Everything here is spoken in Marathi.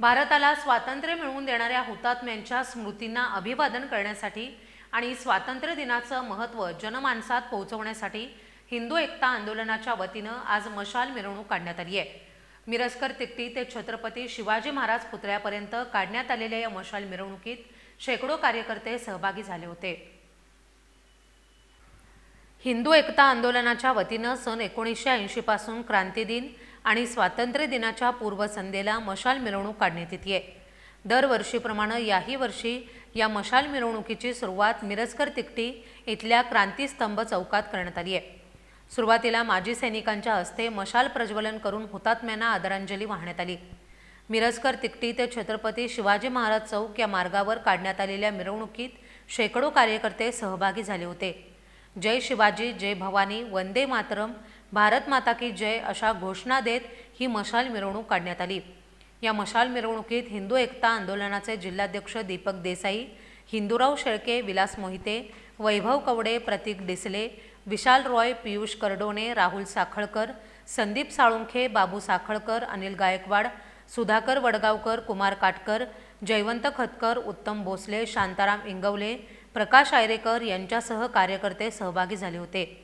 भारताला स्वातंत्र्य मिळवून देणाऱ्या हुतात्म्यांच्या स्मृतींना अभिवादन करण्यासाठी आणि स्वातंत्र्य दिनाचं महत्त्व जनमानसात पोहोचवण्यासाठी हिंदू एकता आंदोलनाच्या वतीनं आज मशाल मिरवणूक काढण्यात आली आहे. मिरजकर तिकटी ते छत्रपती शिवाजी महाराज पुतळ्यापर्यंत काढण्यात आलेल्या या मशाल मिरवणुकीत शेकडो कार्यकर्ते सहभागी झाले होते. हिंदू एकता आंदोलनाच्या वतीनं सन एकोणीसशे ऐंशीपासून क्रांतिदिन आणि स्वातंत्र्य दिनाच्या पूर्वसंध्येला मशाल मिरवणूक काढण्यात येते दरवर्षीप्रमाणे याही वर्षी या मशाल मिरवणुकीची सुरुवात मिरजकर तिकटी इथल्या क्रांतीस्तंभ चौकात करण्यात आली आहे सुरुवातीला माजी सैनिकांच्या हस्ते मशाल प्रज्वलन करून हुतात्म्यांना आदरांजली वाहण्यात आली. मिरजकर तिकटी ते छत्रपती शिवाजी महाराज चौक या मार्गावर काढण्यात आलेल्या मिरवणुकीत शेकडो कार्यकर्ते सहभागी झाले होते. जय शिवाजी जय भवानी वंदे मातरम भारत माता की जय अशा घोषणा देत ही मशाल मिरवणूक काढण्यात आली. या मशाल मिरवणुकीत हिंदू एकता आंदोलनाचे जिल्हाध्यक्ष दीपक देसाई हिंदूराव शेळके विलास मोहिते वैभव कवडे प्रतीक डिसले विशाल रॉय पियुष करडोणे राहुल साखळकर संदीप साळुंखे बाबू साखळकर अनिल गायकवाड सुधाकर वडगावकर कुमार काटकर जयवंत खतकर उत्तम भोसले शांताराम इंगवले प्रकाश आयरेकर यांच्यासह कार्यकर्ते सहभागी झाले होते.